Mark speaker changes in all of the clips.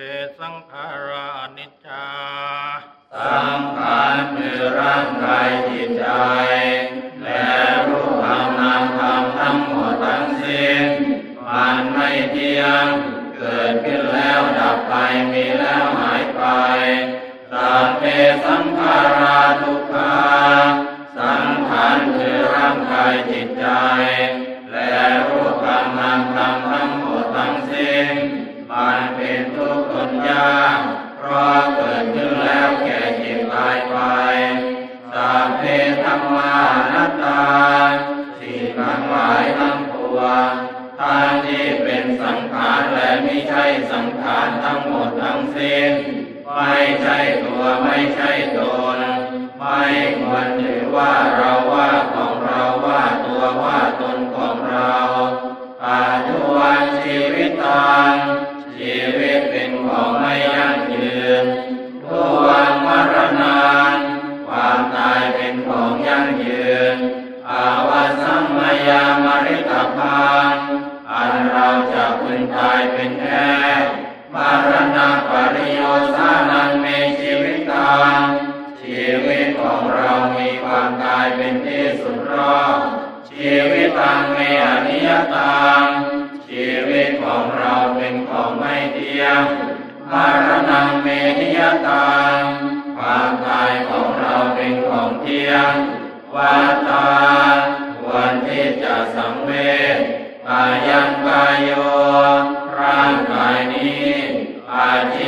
Speaker 1: เตสังขารานิจจา สังขารคือร่างกายจิตใจ และรูปธรรมนามธรรมทั้งหมดทั้งสิ้นมันไม่เที่ยง เกิดขึ้นแล้วดับไปมีแล้วหายไปสัพเตสังขาร สังขารทั้งหมดทั้งสิ้น ไม่ใช่ตัวไม่ใช่ตน ไม่ควรถือว่าเราว่าของเราว่าตัวว่าตนของเราอาทุวันชีวิตตางชีวิตเป็นของไม่ยั่ง ที่สุดรอบชีวิตตังเมอนิยตังชีวิตของเราเป็นของไม่เที่ยงมารณะเมนิยตังความตายของเราเป็นของเที่ยงวาตาควรที่จะสังเวชกายังกายโยร่างกายนี้อาจิ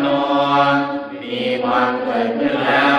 Speaker 1: โนมีความเกิดขึ้นแล้ว